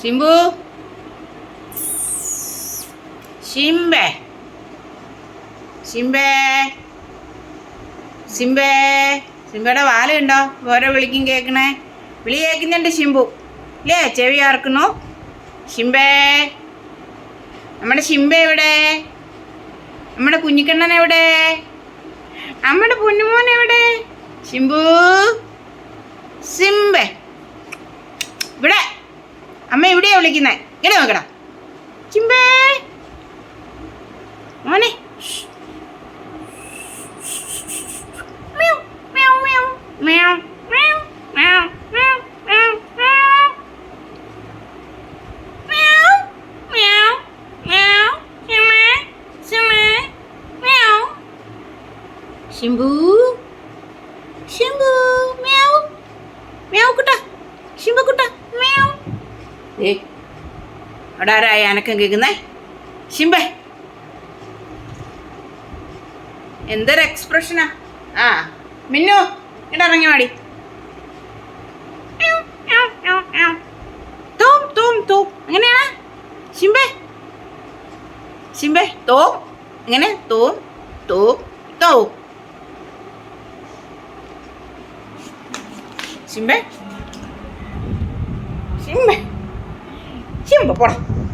സിംബു സിംബേ സിംബേ സിംബേ സിംബയുടെ വാലുണ്ടോ ഓരോ വിളിക്കും കേൾക്കണേ. വിളി കേൾക്കുന്നുണ്ട് ശിംബു ഇല്ലേ? ചെവി ആർക്കുന്നു. ശിംബേ നമ്മുടെ ശിംബ എവിടെ? നമ്മുടെ കുഞ്ഞിക്കണ്ണൻ എവിടെ? നമ്മുടെ പൊന്നുമോൻ എവിടെ? ശിംബു അമ്മ എവിടെയാ വിളിക്കുന്നേ ഇട നോക്കടാ ചിമ്പേ മോനെ ശിംബു ശിംബു മ്യാവ് മ്യാവ് കുട്ടാ ഏ അവിടെ അനക്കം കേൾക്കുന്നേ? ശിംബേ. എന്തൊരു എക്സ്പ്രഷനാ ആ? മിന്നു ഇങ്ങോട്ട് ഇറങ്ങി മാടി തൂം തൂം തൂം. എങ്ങനെയാണ്? ശിംബേ. ശിംബേ തോം. എങ്ങനെ? തോം തോം തോ. ശിംബേ. ശിംബേ. tiempo, por.